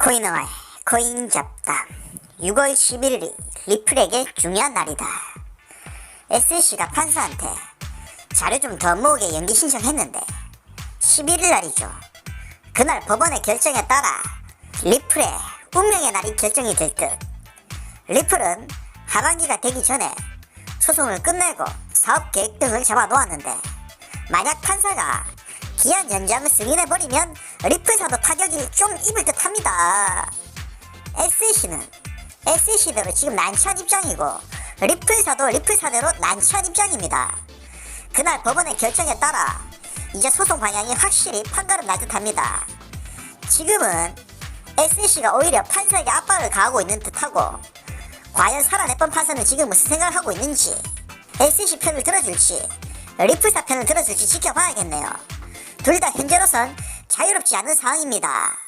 코인어와의 코인 잡담 6월 11일이 리플에게 중요한 날이다. SC가 판사한테 자료 좀 더 모으게 연기 신청했는데 11일 날이죠. 그날 법원의 결정에 따라 리플의 운명의 날이 결정이 될 듯. 리플은 하반기가 되기 전에 소송을 끝내고 사업 계획 등을 잡아 놓았는데 만약 판사가 기한 연장을 승인해버리면 리플사도 타격이 좀 입을 듯 합니다. SC는 SC대로 지금 난처한 입장이고 리플사도 리플사대로 난처한 입장입니다. 그날 법원의 결정에 따라 이제 소송 방향이 확실히 판가름 날 듯합니다. 지금은 SC가 오히려 판사에게 압박을 가하고 있는 듯하고 과연 살아냈던 판사는 지금 무슨 생각을 하고 있는지 SC 편을 들어줄지 리플사 편을 들어줄지 지켜봐야겠네요. 둘 다 현재로선 자유롭지 않은 상황입니다.